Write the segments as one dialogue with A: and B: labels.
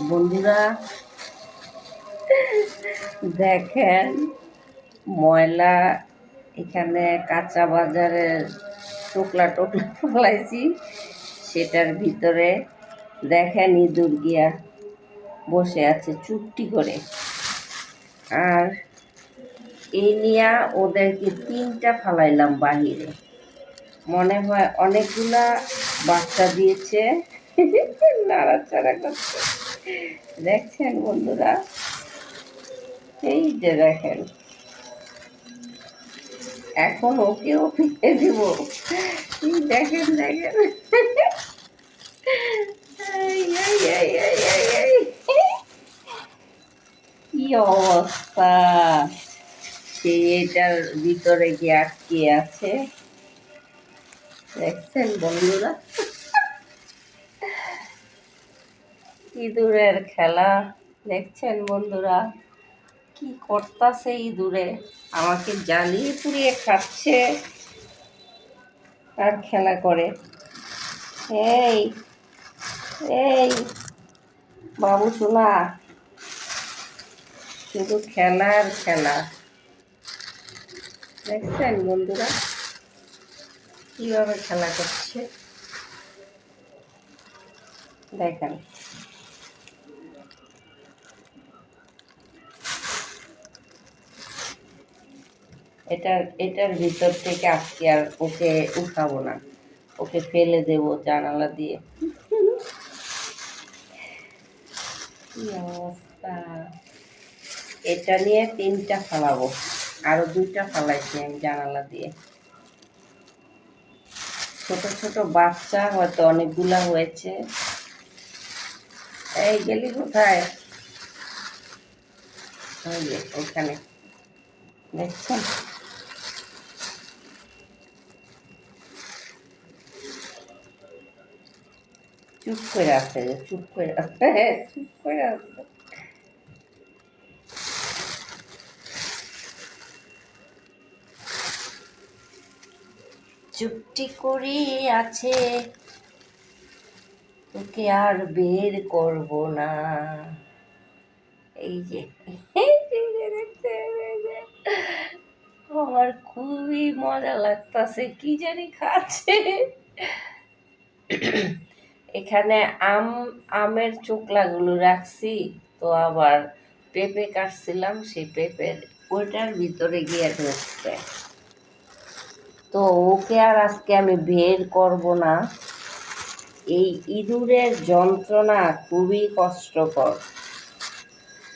A: বন্ধুরা, দেখেন ময়লা এখানে কাঁচা বাজারের টোকলা টোকলা ফলাইছি, সেটার ভিতরে দেখেন ইঁদুর গিয়া বসে আছে চুপটি করে। আর এই নিয়া ওদেরকে তিনটা ফালাইলাম বাহিরে। মনে হয় অনেকগুলা বাচ্চা দিয়েছে। নাড়াচাড়া করছে। দেখছেন বন্ধুরা? এই যে দেখেন। এখন ওকেও ফিরে দিব। দেখেন দেখেন। কি অবস্থা? সে এটার ভিতরে গিয়ে আটকে আছে? দেখছেন বন্ধুরা? ইঁদুরের খেলা। দেখছেন বন্ধুরা, কি করতাছে ইঁদুরে? আমাকে জ্বালিয়ে পুড়িয়ে খাচ্ছে। আর খেলা করে। এই এই, বাবু শোনা শুধু খেলার খেলা। দেখছেন বন্ধুরা, কীভাবে খেলা করছে? দেখেন। এটার এটার ভিতর থেকে আজকে আর ওকে উঠাবো না। ওকে ফেলে দেবো জানালা দিয়ে। এটা নিয়ে তিনটা ফালাবো। আরও দুইটা ফালাইছি আমি জানালা দিয়ে। ছোট ছোট বাচ্চা হয়তো অনেকগুলা হয়েছে। এই গেলি কোথায়? ওই ওখানে দেখছেন? চুপ করে আছে, চুপ করে আছে, চুপ করে আছে। চুপটি করে আছে, তোকে আর বের করব না। এই যে। আমার খুবই মজা লাগতাছে, কি জানি খাচ্ছে। এখানে আম, আমের চোকলাগুলো রাখছি, তো আবার পেঁপে কাটছিলাম, সেই পেঁপের ওইটার ভিতরে গিয়ে ঢুকছে তো ওকে আর আজকে আমি বের করব না। এই ইঁদুরের যন্ত্রণা খুবই কষ্টকর।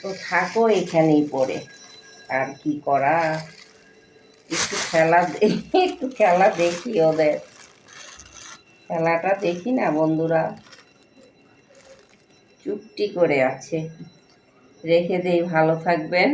A: তো থাকো এখানেই পড়ে। আর কি করা? একটু খেলা একটু খেলা দেখি ওদের। খেলাটা দেখি না বন্ধুরা। চুপটি করে আছে। রেখে দেই ভালো থাকবেন।